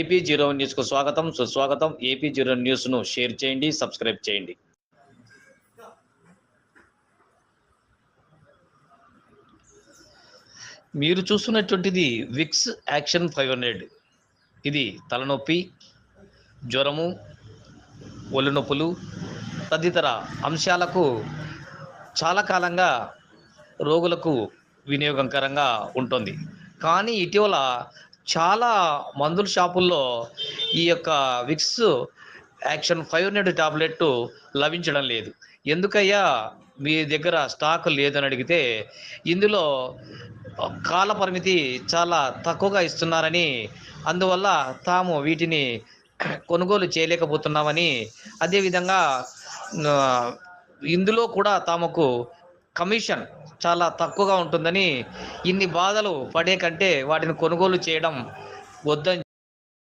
AP zero న్యూస్కు స్వాగతం. సుస్వాగతం. ఏపీ జీరో న్యూస్ను షేర్ చేయండి సబ్స్క్రైబ్ చేయండి. మీరు చూస్తున్నటువంటిది విక్స్ యాక్షన్ ఫైవ్ హండ్రెడ్. ఇది తలనొప్పి జ్వరము ఒళ్ళు నొప్పులు తదితర అంశాలకు చాలా కాలంగా రోగులకు వినియోగకరంగా ఉంటుంది. కానీ ఇటీవల చాలా మందుల షాపుల్లో ఈ యొక్క Vicks action five hundred tablet లభించడం లేదు. ఎందుకయ్యా? మీ దగ్గర స్టాక్ లేదని అడిగితే ఇందులో కాల పరిమితి చాలా తక్కువగా ఇస్తున్నారని అందువల్ల తాము వీటిని కొనుగోలు చేయలేకపోతున్నామని అదేవిధంగా ఇందులో కూడా తమకు కమిషన్ చాలా తక్కువగా ఉంటుందని ఇన్ని బాధలు పడే కంటే వాటిని కొనుగోలు చేయడం వద్దని